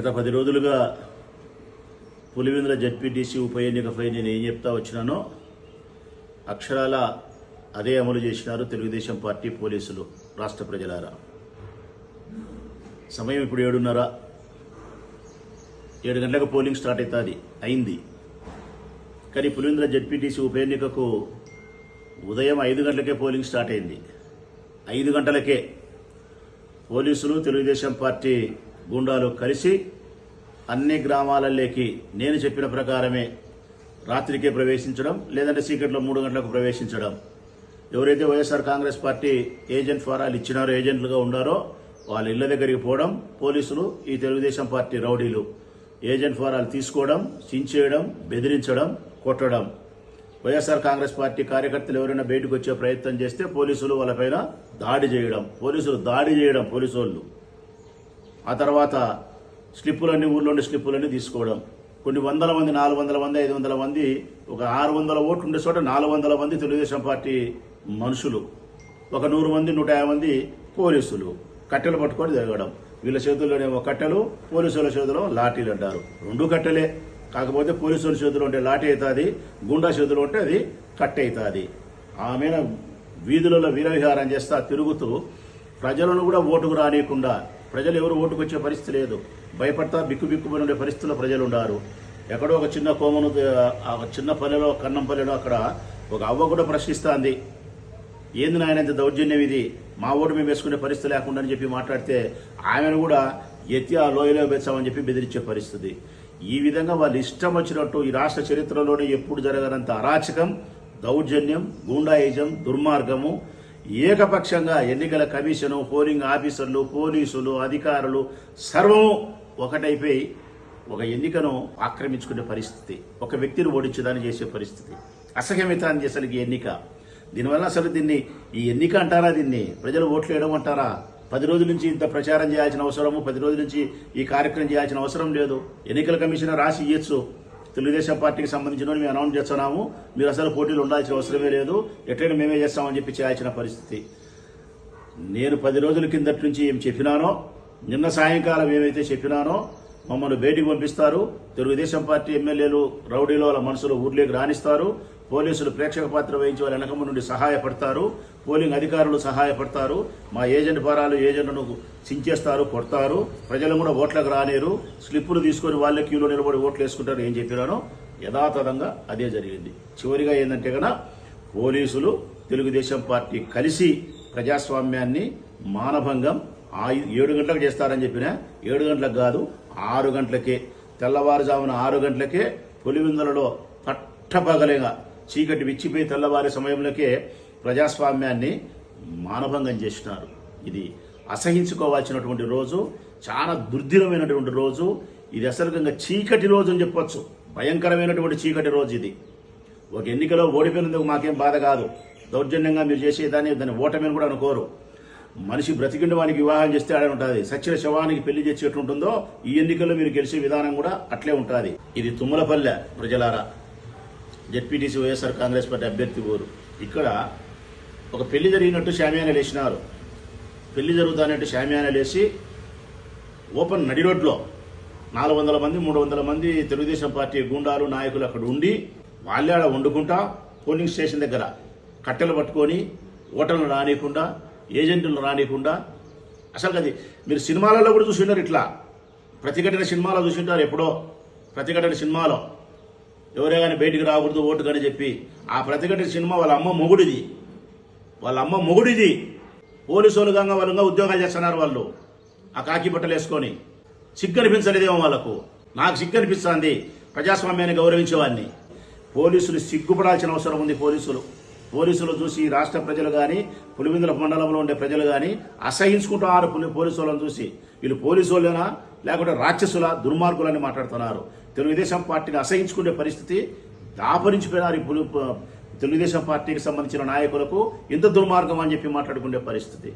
గత పది రోజులుగా పులివెందుల జడ్పీటీసీ ఉప ఎన్నికపై నేను ఏం చెప్తా వచ్చినానో అక్షరాల అదే అమలు చేసినారు తెలుగుదేశం పార్టీ పోలీసులు రాష్ట్ర ప్రజలారా. సమయం ఇప్పుడు ఏడున్నర. ఏడు గంటలకు పోలింగ్ స్టార్ట్ అవుతుంది అయింది. కానీ పులివెందుల జడ్పీటీసీ ఉప ఎన్నికకు ఉదయం ఐదు గంటలకే పోలింగ్ స్టార్ట్ అయింది. ఐదు గంటలకే పోలీసులు తెలుగుదేశం పార్టీ గుండాలు కలిసి అన్ని గ్రామాలలోకి నేను చెప్పిన ప్రకారమే రాత్రికే ప్రవేశించడం లేదంటే సీక్రెట్లో మూడు గంటలకు ప్రవేశించడం. ఎవరైతే వైఎస్ఆర్ కాంగ్రెస్ పార్టీ ఏజెంట్ ఫారాలు ఇచ్చినారో ఏజెంట్లుగా ఉండారో వాళ్ళ ఇళ్ళ దగ్గరికి పోవడం పోలీసులు ఈ తెలుగుదేశం పార్టీ రౌడీలు ఏజెంట్ ఫారాలు తీసుకోవడం చించేయడం బెదిరించడం కొట్టడం. వైఎస్ఆర్ కాంగ్రెస్ పార్టీ కార్యకర్తలు ఎవరైనా బయటకు వచ్చే ప్రయత్నం చేస్తే పోలీసులు వాళ్ళపైన దాడి చేయడం పోలీసులు దాడి చేయడం పోలీసు ఆ తర్వాత స్లిప్పులన్నీ ఊర్లోని స్లిప్పులన్నీ తీసుకోవడం. కొన్ని వందల మంది నాలుగు వందల మంది ఐదు వందల మంది ఒక ఆరు వందల ఓట్లు ఉండే చోట నాలుగు వందల మంది తెలుగుదేశం పార్టీ మనుషులు. ఒక నూరు మంది నూట యాభై మంది పోలీసులు. కట్టెలు పట్టుకొని తిరగడం. వీళ్ళ చేతుల్లోనేమో కట్టెలు పోలీసుల చేతిలో లాఠీలు అంటారు. రెండు కట్టెలే. కాకపోతే పోలీసుల చేతిలో ఉంటే లాఠీ అవుతుంది గుండా చేతిలో ఉంటే అది కట్టె అవుతుంది. ఆమె వీధులలో వీరవిహారం చేస్తా తిరుగుతూ ప్రజలను కూడా ఓటుకు రానియకుండా ప్రజలు ఎవరు ఓటుకు వచ్చే పరిస్థితి లేదు. భయపడతా బిక్కుబిక్కుమని ఉండే పరిస్థితుల్లో ప్రజలు ఉన్నారు ఎక్కడో ఒక చిన్న కోమను ఆ చిన్న పల్లెలో కన్నం పల్లెలో అక్కడ ఒక అవ్వ కూడా ప్రశ్నిస్తాంది. ఏంది నాయన ఇంత దౌర్జన్యం ఇది? మా ఓటు మేము వేసుకునే పరిస్థితి లేకుండా అని చెప్పి మాట్లాడితే ఆమెను కూడా ఎత్తి ఆ లోయలో పెంచామని చెప్పి బెదిరించే పరిస్థితి. ఈ విధంగా వాళ్ళు ఇష్టం వచ్చినట్టు ఈ రాష్ట్ర చరిత్రలోనే ఎప్పుడు జరగనంత అరాచకం దౌర్జన్యం గూండాయిజం దుర్మార్గము ఏకపక్షంగా ఎన్నికల కమిషను పోలింగ్ ఆఫీసర్లు పోలీసులు అధికారులు సర్వము ఒకటైపోయి ఒక ఎన్నికను ఆక్రమించుకునే పరిస్థితి ఒక వ్యక్తిని ఓడించేదాన్ని చేసే పరిస్థితి అసహ్యమితాన్ని అసలు ఈ ఎన్నిక. దీనివల్ల అసలు దీన్ని ఈ ఎన్నిక అంటారా దీన్ని? ప్రజలు ఓట్లు వేయడం అంటారా? పది రోజుల నుంచి ఇంత ప్రచారం చేయాల్సిన అవసరము పది రోజుల నుంచి ఈ కార్యక్రమం చేయాల్సిన అవసరం లేదు. ఎన్నికల కమిషన్ రాసి ఇవ్వచ్చు తెలుగుదేశం పార్టీకి సంబంధించిన మేము అనౌన్స్ చేస్తున్నాము. మీరు అసలు పోటీలు ఉండాల్సిన అవసరమే లేదు. ఎట్లయినా మేమే చేస్తామని చెప్పి చేయాల్సిన పరిస్థితి. నేను పది రోజుల కిందటి నుంచి ఏం చెప్పినానో నిన్న సాయంకాలం ఏమైతే చెప్పినానో మమ్మల్ని బయటికి పంపిస్తారు. తెలుగుదేశం పార్టీ ఎమ్మెల్యేలు రౌడీలో వాళ్ళ మనసులో ఊర్లోకి రాణిస్తారు. పోలీసులు ప్రేక్షక పాత్ర వహించి వాళ్ళ వెనకమ్మ నుండి సహాయపడతారు. పోలింగ్ అధికారులు సహాయపడతారు. మా ఏజెంట్ ఫారాలు ఏజెంట్ను చించేస్తారు కొడతారు. ప్రజలు కూడా ఓట్లకు రానేరు స్లిప్పులు తీసుకొని వాళ్ళే క్యూలో నిలబడి ఓట్లు వేసుకుంటారు ఏం చెప్పినానో యథాతథంగా అదే జరిగింది. చివరిగా ఏంటంటే కనుక పోలీసులు తెలుగుదేశం పార్టీ కలిసి ప్రజాస్వామ్యాన్ని మానభంగం ఏడు గంటలకు చేస్తారని చెప్పిన ఏడు గంటలకు కాదు ఆరు గంటలకే. తెల్లవారుజామున ఆరు గంటలకే పులివిందులలో పట్టపగలేగా చీకటి విచ్చిపోయి తెల్లవారి సమయంలోకే ప్రజాస్వామ్యాన్ని మానభంగం చేసినారు ఇది అసహించుకోవాల్సినటువంటి రోజు చాలా దుర్దినమైనటువంటి రోజు. ఇది అసలుగా చీకటి రోజు అని చెప్పొచ్చు. భయంకరమైనటువంటి చీకటి రోజు ఇది. ఒక ఎన్నికలో ఓడిపోయినందుకు మాకేం బాధ కాదు. దౌర్జన్యంగా మీరు చేసేదాన్ని దాన్ని ఓటమిని కూడా అనుకోరు. మనిషి బ్రతికిండి వానికి వివాహం చేస్తే ఆడే ఉంటుంది. సచ్చిన శవానికి పెళ్ళి చేసి ఉంటుందో ఈ ఎన్నికల్లో మీరు గెలిచే విధానం కూడా అట్లే ఉంటుంది. ఇది తుమ్మలపల్లె ప్రజలారా. జెడ్పీటీసీ వైఎస్ఆర్ కాంగ్రెస్ పార్టీ అభ్యర్థి ఊరు. ఇక్కడ ఒక పెళ్ళి జరిగినట్టు శామ్యాన లేచినారు. పెళ్ళి జరుగుతానట్టు శామ్యాన లేచి ఓపెన్ నడి రోడ్లో నాలుగు వందల మంది మూడు వందల మంది తెలుగుదేశం పార్టీ గుండాలు నాయకులు అక్కడ ఉండి వాళ్ళే ఆడ వండుకుంటా పోలింగ్ స్టేషన్ దగ్గర కట్టెలు పట్టుకొని ఓటర్లు రానియకుండా ఏజెంట్లు రానియకుండా అసలు అది మీరు సినిమాలలో కూడా చూసింటారు ఇట్లా. ప్రతిఘటన సినిమాలో చూసింటారు ఎప్పుడో. ప్రతిఘటన సినిమాలో. ఎవరే కానీ బయటికి రాకూడదు ఓటు కానీ చెప్పి. ఆ ప్రతిఘటన సినిమా వాళ్ళ అమ్మ మొగుడిది. వాళ్ళ అమ్మ మొగుడిది. పోలీసు గంగ గంగా వాళ్ళుగా ఉద్యోగాలు చేస్తున్నారు వాళ్ళు. ఆ కాకి బట్టలు వేసుకొని. సిగ్గనిపించలేదేమో వాళ్ళకు. నాకు సిగ్గనిపిస్తుంది. ప్రజాస్వామ్యాన్ని గౌరవించేవాడిని. పోలీసులు సిగ్గుపడాల్సిన అవసరం ఉంది పోలీసులు. పోలీసులు చూసి రాష్ట్ర ప్రజలు కానీ పులివిందుల మండలంలో ఉండే ప్రజలు కానీ అసహించుకుంటున్నారు పులి- పోలీసు వాళ్ళని చూసి వీళ్ళు పోలీసు లేకుంటే రాక్షసుల దుర్మార్గులని మాట్లాడుతున్నారు. తెలుగుదేశం పార్టీని అసహించుకునే పరిస్థితి దాపరించిపోయినారు ఈ పులి తెలుగుదేశం పార్టీకి సంబంధించిన నాయకులకు ఇంత దుర్మార్గం అని చెప్పి మాట్లాడుకునే పరిస్థితి.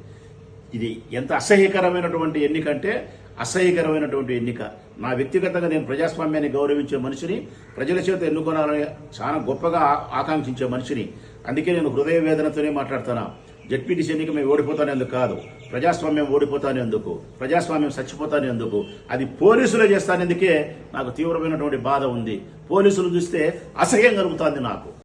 ఇది ఎంత అసహ్యకరమైనటువంటి ఎన్నికంటే అసహ్యకరమైనటువంటి ఎన్నిక. నా వ్యక్తిగతంగా నేను ప్రజాస్వామ్యాన్ని గౌరవించే మనిషిని ప్రజల చేత ఎన్నుకోవాలని చాలా గొప్పగా ఆకాంక్షించే మనిషిని. అందుకే నేను హృదయ వేదనతోనే మాట్లాడుతున్నా. జడ్పీటీసీ ఎన్నిక మేము ఓడిపోతానేందుకు కాదు ప్రజాస్వామ్యం ఓడిపోతానేందుకు ప్రజాస్వామ్యం చచ్చిపోతానేందుకు. అది పోలీసులే చేస్తానేందుకే నాకు తీవ్రమైనటువంటి బాధ ఉంది. పోలీసులు చూస్తే అసహ్యం కలుగుతుంది నాకు.